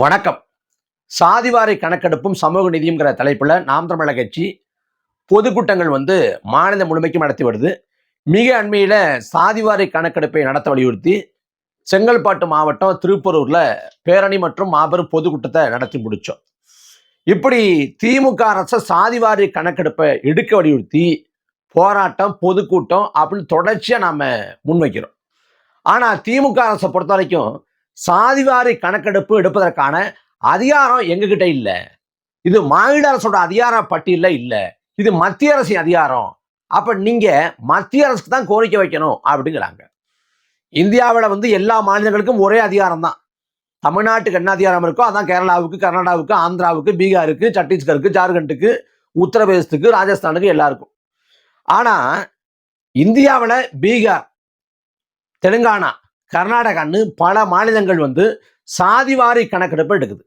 வணக்கம். சாதிவாரி கணக்கெடுப்பும் சமூக நிதியுங்கிற தலைப்பில் நாம் தமிழக கட்சி பொதுக்கூட்டங்கள் வந்து மாநிலம் முழுமைக்கும் நடத்தி வருது. மிக அண்மையில் சாதிவாரி கணக்கெடுப்பை நடத்த வலியுறுத்தி செங்கல்பாட்டு மாவட்டம் திருப்பரூரில் பேரணி மற்றும் மாபெரும் பொதுக்கூட்டத்தை நடத்தி முடித்தோம் இப்படி திமுக அரசு சாதிவாரி கணக்கெடுப்பை எடுக்க வலியுறுத்தி போராட்டம் பொதுக்கூட்டம் அப்படின்னு தொடர்ச்சியாக நாம் முன்வைக்கிறோம். ஆனால் திமுக அரசை பொறுத்த வரைக்கும் சாதிவாரி கணக்கெடுப்பு எடுப்பதற்கான அதிகாரம் எங்ககிட்ட இல்லை. இது மாநில அரசோட அதிகார பட்டியலில் இல்லை. இது மத்திய அரசின் அதிகாரம். அப்போ நீங்கள் மத்திய அரசுக்கு தான் கோரிக்கை வைக்கணும் அப்படிங்கிறாங்க. இந்தியாவில் வந்து எல்லா மாநிலங்களுக்கும் ஒரே அதிகாரம் தான். தமிழ்நாட்டுக்கு என்ன அதிகாரம் இருக்கோ அதான் கேரளாவுக்கு கர்நாடகாவுக்கு ஆந்திராவுக்கு பீகாருக்கு சத்தீஸ்கருக்கு ஜார்க்கண்டுக்கு உத்தரப்பிரதேசத்துக்கு ராஜஸ்தானுக்கு எல்லாருக்கும். ஆனால் இந்தியாவில் பீகார் தெலுங்கானா கர்நாடகான்னு பல மாநிலங்கள் வந்து சாதிவாரி கணக்கெடுப்பு எடுக்குது.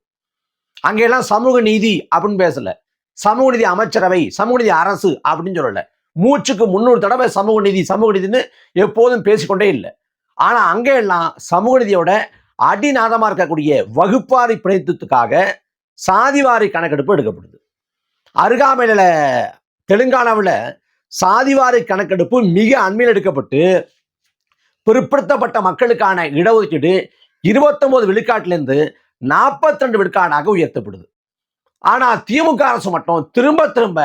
அங்கெல்லாம் சமூக நீதி அப்படின்னு பேசல. சமூக நீதி அமைச்சரவை சமூக நீதி அரசு அப்படின்னு சொல்லல. மூச்சுக்கு முன்னூறு தடவை சமூக நீதி சமூக நீதினு எப்போதும் பேசிக்கொண்டே இல்லை. ஆனா அங்கே எல்லாம் சமூக நீதியோட அடிநாதமா இருக்கக்கூடிய வகுப்பாரி பிணைத்துக்காக சாதிவாரி கணக்கெடுப்பு எடுக்கப்படுது. அருகாமையில தெலுங்கானாவில் சாதிவாரி கணக்கெடுப்பு மிக அண்மையில் எடுக்கப்பட்டு பிற்படுத்தப்பட்ட மக்களுக்கான இடஒதுக்கீடு இருபத்தொன்பது விழுக்காட்டிலிருந்து நாற்பத்தி ரெண்டு விழுக்காடாக உயர்த்தப்படுது. ஆனால் திமுக அரசு மட்டும் திரும்ப திரும்ப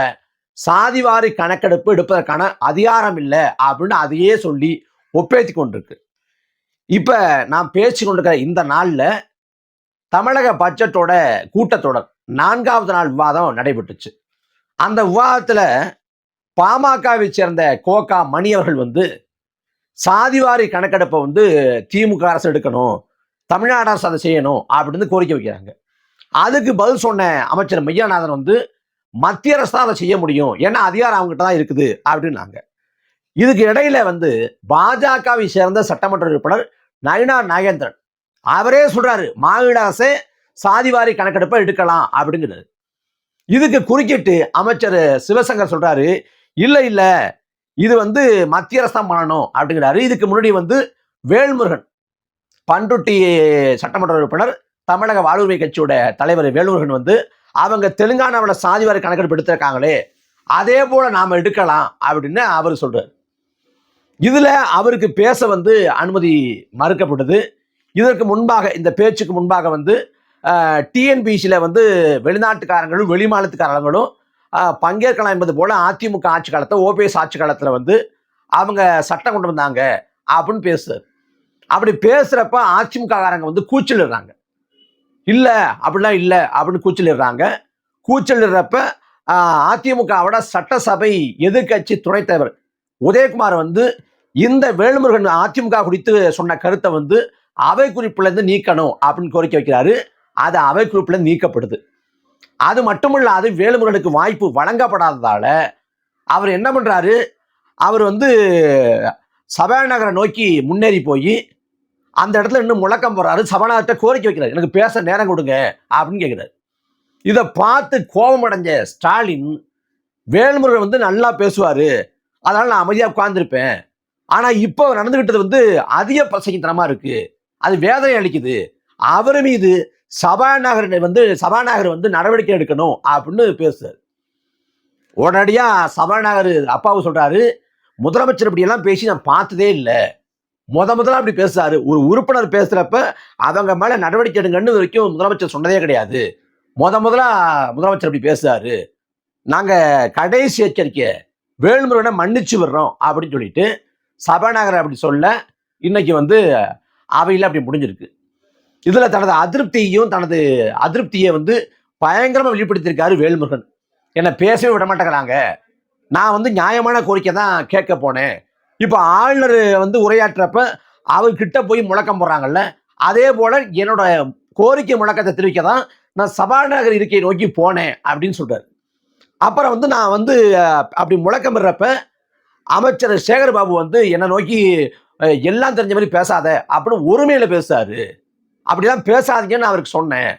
சாதிவாரி கணக்கெடுப்பு எடுப்பதற்கான அதிகாரம் இல்லை அப்படின்னு அதையே சொல்லி ஒப்பேத்தி கொண்டிருக்கு. இப்போ நான் பேசி கொண்டிருக்கிற இந்த நாளில் தமிழக பட்ஜெட்டோட கூட்டத்தொடர் நான்காவது நாள் விவாதம் நடைபெற்றுச்சு. அந்த விவாதத்தில் பாமகவை சேர்ந்த கோகா மணி அவர்கள் வந்து சாதிவாரி கணக்கெடுப்பை வந்து திமுக அரசு எடுக்கணும் தமிழ்நாடு அரசு அதை செய்யணும் அப்படின்னு கோரிக்கை வைக்கிறாங்க. அதுக்கு பதில் சொன்ன அமைச்சர் மையாநாதன் வந்து மத்திய அரசு தான் அதை செய்ய முடியும். ஏன்னா அதிகாரம் அவங்ககிட்ட தான் இருக்குது அப்படின்னாங்க. இதுக்கு இடையில வந்து பாஜகவை சேர்ந்த சட்டமன்ற உறுப்பினர் நயினார் நாகேந்திரன். அவரே சொல்றாரு மாநில அரசே சாதிவாரி கணக்கெடுப்பை எடுக்கலாம் அப்படிங்கிறது இதுக்கு குறுக்கிட்டு அமைச்சர் சிவசங்கர் சொல்றாரு இல்லை இல்லை இது வந்து மத்திய அரசு தான் பண்ணணும் அப்படிங்கிறாரு. இதுக்கு முன்னாடி வந்து வேல்முருகன் பண்ருட்டி சட்டமன்ற உறுப்பினர் தமிழக வாழ்வுரிமை கட்சியோட தலைவர் வேல்முருகன் வந்து அவங்க தெலுங்கானாவில் சாதிவாரி கணக்கெடுப்பு எடுத்திருக்காங்களே அதே போல நாம எடுக்கலாம் அப்படின்னு அவர் சொல்றாரு. இதுல அவருக்கு பேச வந்து அனுமதி மறுக்கப்பட்டது. இதற்கு முன்பாக இந்த பேச்சுக்கு முன்பாக வந்து டிஎன்பிசியில் வந்து வெளிநாட்டுக்காரங்களும் வெளிமாநிலத்துக்காரங்களும் பங்கேற்கலாம் என்பது போல அதிமுக ஆட்சி காலத்தை ஓபிஎஸ் ஆட்சி காலத்தில் வந்து அவங்க சட்டம் கொண்டு வந்தாங்க அப்படின்னு பேசுறாரு. அப்படி பேசுறப்ப அதிமுககாரங்க வந்து கூச்சலிடுறாங்க. இல்லை அப்படிலாம் இல்லை அப்படின்னு கூச்சலிடுறாங்க. கூச்சலிடுறப்ப அதிமுகவோட சட்டசபை எதிர்க்கட்சி துணைத் தலைவர் உதயகுமார் வந்து இந்த வேலுமுருகன் அதிமுக குறித்து சொன்ன கருத்தை வந்து அவை குறிப்பிலேருந்து நீக்கணும் அப்படின்னு கோரிக்கை வைக்கிறாரு. அது அவை குறிப்பிலேருந்து நீக்கப்படுது. அது மட்டுமில்லாது வேலுமுருகனுக்கு வாய்ப்பு வழங்கப்படாததால அவர் என்ன பண்றாரு? அவர் வந்து சபாநகரை நோக்கி முன்னேறி போய் அந்த இடத்துல இன்னும் முழக்கம் போறாரு சபாநாயகர்கிட்ட கோரிக்கை வைக்கிறார். எனக்கு பேச நேரம் கொடுங்க அப்படின்னு கேட்கிறாரு இதை பார்த்து கோபமடைஞ்ச ஸ்டாலின் வேல்முருகன் வந்து நல்லா பேசுவாரு. அதனால நான் அமைதியாக உட்கார்ந்துருப்பேன். ஆனா இப்போ நடந்துகிட்டது வந்து அதிக பிரசங்கித்தனமாக இருக்கு. அது வேதனை அளிக்குது. அவர் மீது சபாநாயகர் வந்து சபாநாயகர் வந்து நடவடிக்கை எடுக்கணும் அப்படின்னு பேசுறாரு. உடனடியாக சபாநாயகர் அப்பாவு சொல்கிறாரு முதலமைச்சர் இப்படியெல்லாம் பேசி நான் பார்த்ததே இல்லை. முத முதல்ல அப்படி பேசுறாரு. ஒரு உறுப்பினர் பேசுகிறப்ப அவங்க மேலே நடவடிக்கை எடுங்கன்னு வரைக்கும் முதலமைச்சர் சொன்னதே கிடையாது. முத முதலா முதலமைச்சர் அப்படி பேசுறாரு. நாங்கள் கடைசி எச்சரிக்கை வேலுமுருகனை மன்னிச்சு விடுறோம் அப்படின்னு சொல்லிட்டு சபாநாயகர் அப்படி சொல்ல இன்னைக்கு வந்து அவையில் அப்படி முடிஞ்சிருக்கு. இதுல தனது அதிருப்தியையும் தனது அதிருப்தியை வந்து பயங்கரமா வெளிப்படுத்தியிருக்காரு வேல்முருகன். என்னை பேசவே விட மாட்டேங்கிறாங்க. நான் வந்து நியாயமான கோரிக்கை தான் கேட்க போனேன். இப்போ ஆளுநர் வந்து உரையாற்றுறப்ப அவர்கிட்ட போய் முழக்கம் போடுறாங்கல்ல அதே போல என்னோட கோரிக்கை முழக்கத்தை தெரிவிக்க தான் நான் சபாநாயகர் இருக்கையை நோக்கி போனேன் அப்படின்னு சொல்றாரு. அப்புறம் வந்து நான் வந்து அப்படி முழக்கம் விடுறப்ப அமைச்சர் சேகர் பாபு வந்து என்னை நோக்கி எல்லாம் தெரிஞ்ச மாதிரி பேசாத அப்படின்னு ஒருமையில பேசுறாரு. அப்படிலாம் பேசாதீங்கன்னு அவருக்கு சொன்னேன்.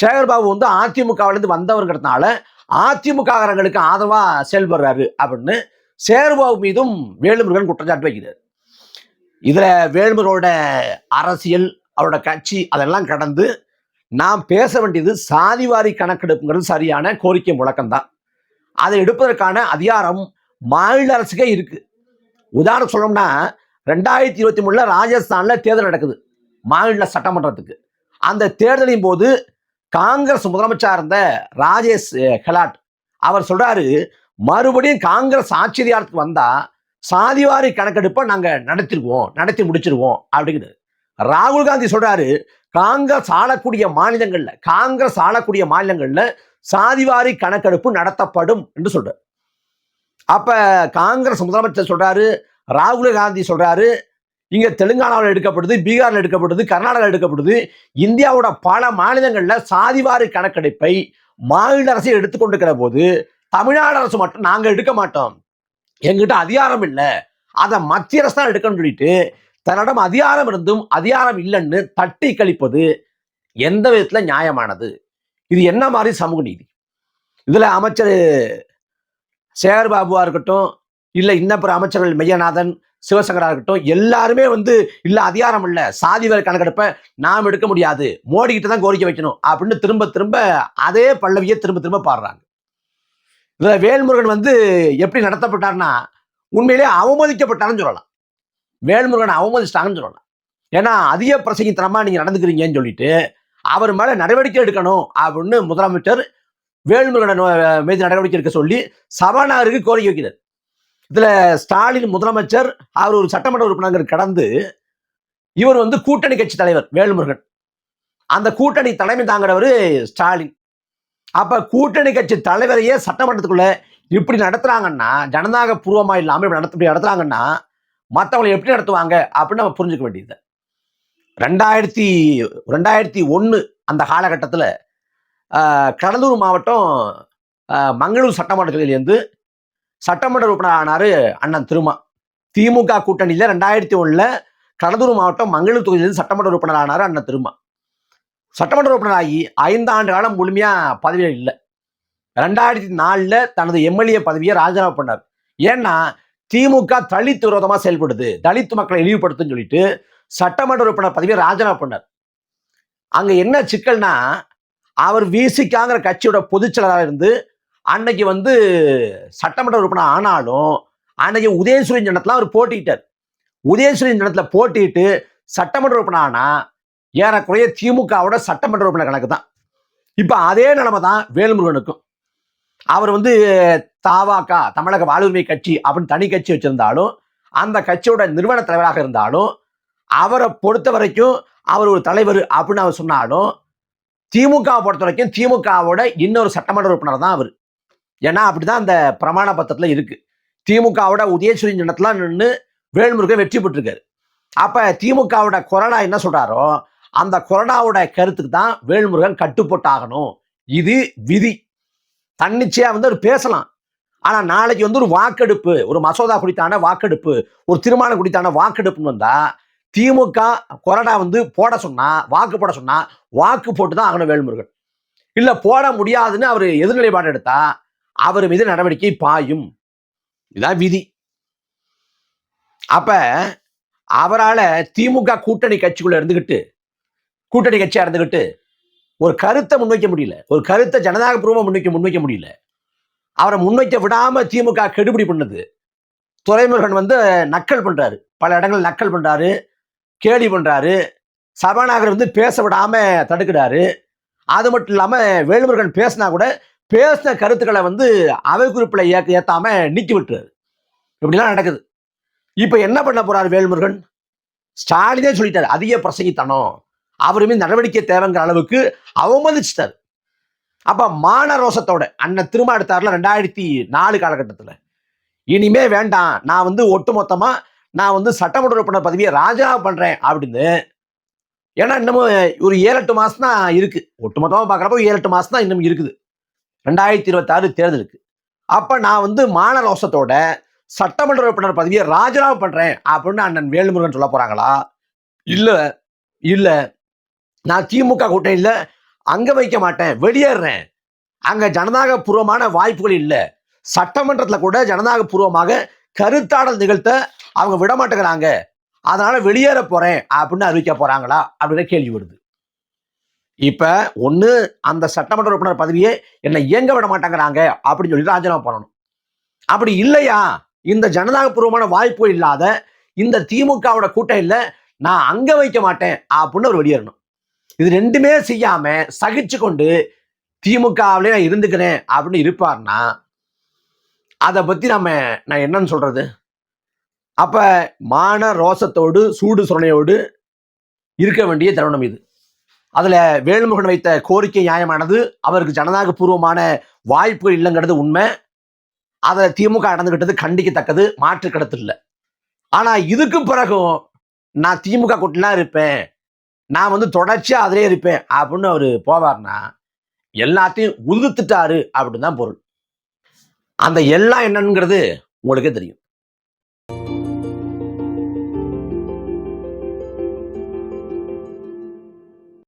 சேகர்பாபு வந்து அதிமுகவிலேருந்து வந்தவர்கிறதுனால அதிமுககாரங்களுக்கு ஆதரவாக செயல்படுறாரு அப்படின்னு சேகர்பாபு மீதும் வேலுமுருகன் குற்றச்சாட்டு வைக்கிறார். இதில் வேலுமுருகனோட அரசியல் அவரோட கட்சி அதெல்லாம் கடந்து நாம் பேச வேண்டியது சாதிவாரி கணக்கெடுப்புங்கிறது சரியான கோரிக்கை முழக்கம்தான். அதை எடுப்பதற்கான அதிகாரம் மாநில அரசுக்கே இருக்குது உதாரணம் சொல்லணும்னா ரெண்டாயிரத்தி இருபத்தி மூணில் ராஜஸ்தானில் தேர்தல் நடக்குது. மாநில சட்டமன்றத்துக்கு. அந்த தேர்தலின் போது காங்கிரஸ் முதலமைச்சா இருந்த ராஜேஷ் ஹெலாட் கெலாட் அவர் சொல்றாரு மறுபடியும் காங்கிரஸ் ஆட்சி வந்தா சாதிவாரி கணக்கெடுப்பை நாங்க நடத்திடுவோம் நடத்தி முடிச்சிருவோம் அப்படிங்கிறது ராகுல் காந்தி சொல்றாரு காங்கிரஸ் ஆளக்கூடிய மாநிலங்கள்ல காங்கிரஸ் ஆளக்கூடிய மாநிலங்கள்ல சாதிவாரி கணக்கெடுப்பு நடத்தப்படும் என்று சொல்றாரு. அப்ப காங்கிரஸ் முதலமைச்சர் சொல்றாரு ராகுல் காந்தி சொல்றாரு இங்க தெலுங்கானாவில் எடுக்கப்படுது பீகார்ல எடுக்கப்படுது கர்நாடகாவில் எடுக்கப்படுது. இந்தியாவோட பல மாநிலங்கள்ல சாதிவாரி கணக்கெடுப்பை மாநில அரசு எடுத்துக்கொண்டிருக்கிற போது தமிழ்நாடு அரசு மட்டும் நாங்க எடுக்க மாட்டோம். எங்கிட்ட அதிகாரம் இல்லை. அதை மத்திய அரசு தான் எடுக்கணும்னு சொல்லிட்டு தன்னிடம் அதிகாரம் இருந்தும் அதிகாரம் இல்லைன்னு தட்டி கழிப்பது எந்த விதத்துல நியாயமானது? இது என்ன மாதிரி சமூக நீதி? இதுல அமைச்சர் சேகர் பாபுவா இருக்கட்டும் இல்ல இன்னப்புற அமைச்சர்கள் மெய்யநாதன் சிவசங்கரா இருக்கட்டும் எல்லாருமே வந்து இல்லை அதிகாரம் இல்லை. சாதி வேறு கணக்கெடுப்பை நாம் எடுக்க முடியாது. மோடி தான் கோரிக்கை வைக்கணும். அப்படின்னு திரும்ப திரும்ப அதே பல்லவியை திரும்ப திரும்ப பாடுறாங்க. இதில் வேல்முருகன் வந்து எப்படி நடத்தப்பட்டார்னா உண்மையிலே அவமதிக்கப்பட்டாருன்னு சொல்லலாம். வேல்முருகனை அவமதிச்சிட்டாங்கன்னு சொல்லலாம். ஏன்னா அதிக பிரசங்கித்தனமாக நீங்கள் நடந்துக்கிறீங்கன்னு சொல்லிட்டு அவர் மேலே நடவடிக்கை எடுக்கணும் அப்படின்னு முதலமைச்சர் வேல்முருகன் மீது நடவடிக்கை எடுக்க சொல்லி சபாநாயகருக்கு கோரிக்கை வைக்கிறார். இதுல ஸ்டாலின் முதலமைச்சர் அவர் ஒரு சட்டமன்ற உறுப்பினர் கடந்து இவர் வந்து கூட்டணி கட்சி தலைவர் வேல்முருகன். அந்த கூட்டணி தலைமை தாங்கிறவர் ஸ்டாலின். அப்ப கூட்டணி கட்சி தலைவரையே சட்டமன்றத்துக்குள்ள இப்படி நடத்துறாங்கன்னா ஜனநாயக பூர்வமா இல்லாம இப்படி நடத்த இப்படி நடத்துறாங்கன்னா மற்றவங்களை எப்படி நடத்துவாங்க அப்படின்னு நம்ம புரிஞ்சுக்க வேண்டியது. ரெண்டாயிரத்தி ரெண்டாயிரத்தி ஒன்று அந்த காலகட்டத்தில் கடலூர் மாவட்டம் மங்களூர் சட்டமன்ற தொகுதியிலேருந்து சட்டமன்ற உறுப்பினர் ஆனாரு அண்ணன் திருமா. திமுக கூட்டணியில ரெண்டாயிரத்தி ஒண்ணுல கடலூர் மாவட்டம் மங்களூர் தொகுதியிலிருந்து சட்டமன்ற உறுப்பினர் ஆனாரு அண்ணன் திருமா. சட்டமன்ற உறுப்பினர் ஆகி ஐந்தாண்டு காலம் முழுமையா பதவியில் இல்லை. ரெண்டாயிரத்தி நாலுல தனது எம்எல்ஏ பதவியை ராஜினாமா பண்ணார். ஏன்னா திமுக தலித் விரோதமா செயல்படுது. தலித் மக்களை இழிவுபடுத்துன்னு சொல்லிட்டு சட்டமன்ற உறுப்பினர் பதவியை ராஜினாமா பண்ணார். அங்க என்ன சிக்கல்னா அவர் விசிகாங்கிற கட்சியோட பொதுச்செயலாளராக இருந்து அன்னைக்கு வந்து சட்டமன்ற உறுப்பினர் ஆனாலும் அன்னைக்கு உதயசூரியன் ஜனத்தில் அவர் போட்டிட்டார் உதயசூரியன் ஜனத்தில் போட்டிட்டு சட்டமன்ற உறுப்பினர் ஆனால் ஏறக்குறைய திமுகவோட சட்டமன்ற உறுப்பினர் கணக்கு தான். இப்போ அதே நிலைமை தான் வேல்முருகனுக்கும். அவர் வந்து தாவாக்கா தமிழக வாழ்வுரிமை கட்சி அப்படின்னு தனி கட்சி வச்சிருந்தாலும் அந்த கட்சியோட நிறுவன தலைவராக இருந்தாலும் அவரை பொறுத்த வரைக்கும் அவர் ஒரு தலைவர் அப்படின்னு அவர் சொன்னாலும் திமுக பொறுத்த வரைக்கும் திமுகவோட இன்னொரு சட்டமன்ற உறுப்பினர் தான் அவர். ஏன்னா அப்படிதான் அந்த பிரமாண பத்திரத்துல இருக்கு. திமுகவோட உதயசூரி சின்னத்தில் நின்று வேல்முருகன் வெற்றி பெற்றிருக்காரு. அப்ப திமுகவோட கொரோனா என்ன சொல்றாரோ அந்த கொரோனாவோட கருத்துக்கு தான் வேல்முருகன் கட்டுப்பட்டாகணும். இது விதி. தன்னிச்சையா வந்து அவர் பேசலாம். ஆனா நாளைக்கு வந்து ஒரு வாக்கெடுப்பு ஒரு மசோதா குறித்தான வாக்கெடுப்பு ஒரு தீர்மானம் குறித்தான வாக்கெடுப்புன்னு வந்தா திமுக கொரோனா வந்து போட சொன்னா வாக்கு போட சொன்னா வாக்கு போட்டு தான் ஆகணும் வேல்முருகன். இல்ல போட முடியாதுன்னு அவர் எதிர்நிலைப்பாடு எடுத்தா அவர் மீது நடவடிக்கை பாயும். இதான் விதி. அப்ப அவரால திமுக கூட்டணி கட்சிக்குள்ள இருந்துகிட்டு கூட்டணி கட்சியா இருந்துகிட்டு ஒரு கருத்தை முன்வைக்க முடியல. ஒரு கருத்தை ஜனநாயக பூர்வம் முன்வைக்க முன்வைக்க முடியல. அவரை முன்வைக்க விடாம திமுக கெடுபிடி பண்ணுது. துறைமுருகன் வந்து நக்கல் பண்றாரு. பல இடங்கள் நக்கல் பண்றாரு. கேலி பண்றாரு. சபாநாயகர் வந்து பேச விடாம தடுக்கிறாரு. அது மட்டும் இல்லாம வேலுமுருகன் பேசினா கூட பேசின கருத்துக்களை வந்து அவை குறிப்பில் ஏற்க ஏற்றாமல் நீக்கி விட்டுறாரு. இப்படிலாம் நடக்குது. இப்போ என்ன பண்ண போறார் வேல்முருகன்? ஸ்டாலினே சொல்லிட்டார் அதிக பிரசங்கித்தனம். அவருமே நடவடிக்கை தேவைங்கிற அளவுக்கு அவமதிச்சிட்டார். அப்ப மான ரோசத்தோட அண்ணன் திரும்ப எடுத்தார்ல ரெண்டாயிரத்தி நாலு காலகட்டத்தில் இனிமே வேண்டாம் நான் வந்து ஒட்டுமொத்தமா நான் வந்து சட்டமன்ற உறுப்பினர் பதவியை ராஜினாமா பண்றேன் அப்படின்னு. ஏன்னா இன்னமும் ஒரு ஏழு எட்டு மாசம் தான் இருக்கு. ஒட்டுமொத்தமாக பார்க்குறப்போ ஏழு எட்டு மாசம் தான் இன்னும் இருக்குது. ரெண்டாயிரத்தி இருபத்தாறு தேர்தலுக்கு. அப்போ நான் வந்து மானரோசத்தோட சட்டமன்ற உறுப்பினர் பதவியை ராஜினாமா பண்ணுறேன் அப்படின்னு அண்ணன் வேலுமுருகன் சொல்ல போகிறாங்களா இல்லை இல்லை. நான் திமுக கூட்டணியில அங்கே வைக்க மாட்டேன் வெளியேறேன். அங்கே ஜனநாயக பூர்வமான வாய்ப்புகள் இல்லை. சட்டமன்றத்தில் கூட ஜனநாயக பூர்வமாக கருத்தாடல் நிகழ்த்த அவங்க விட மாட்டேங்கிறாங்க அதனால வெளியேற போறேன் அப்படின்னு அறிவிக்க போறாங்களா? அப்படின்னு கேள்வி வருது. இப்ப ஒண்ணு அந்த சட்டமன்ற உறுப்பினர் பதவியே என்னை இயங்க விட மாட்டேங்கிறாங்க அப்படின்னு சொல்லி ராஜினாமா பண்ணணும். அப்படி இல்லையா? இந்த ஜனதாபூர்வமான வாய்ப்பு இல்லாத இந்த திமுகவோட கூட்டம் இல்லை நான் அங்க வைக்க மாட்டேன் அப்படின்னு அவர் வெளியேறணும். இது ரெண்டுமே செய்யாம சகிச்சு கொண்டு திமுகவிலே நான் இருந்துக்கிறேன் அப்படின்னு இருப்பார்னா அதை பத்தி நம்ம நான் என்னன்னு சொல்றது? அப்ப மான ரோசத்தோடு சூடு சுரணையோடு இருக்க வேண்டிய தருணம் இது. அதுல வேலுமுருகன் வைத்த கோரிக்கை நியாயமானது. அவருக்கு ஜனநாயக பூர்வமான வாய்ப்பு இல்லைங்கிறது உண்மை. அதை திமுக நடந்துகிட்டது கண்டிக்கத்தக்கது மாற்று கடத்து இல்லை ஆனா இதுக்கு பிறகும் நான் திமுக கூட்டலாம் இருப்பேன். நான் வந்து தொடர்ச்சியா அதிலே இருப்பேன். அப்படின்னு அவர் போவார்னா எல்லாத்தையும் உதுத்துட்டாரு அப்படின்னு தான் பொருள். அந்த எல்லாம் என்னங்கிறது உங்களுக்கே தெரியும்.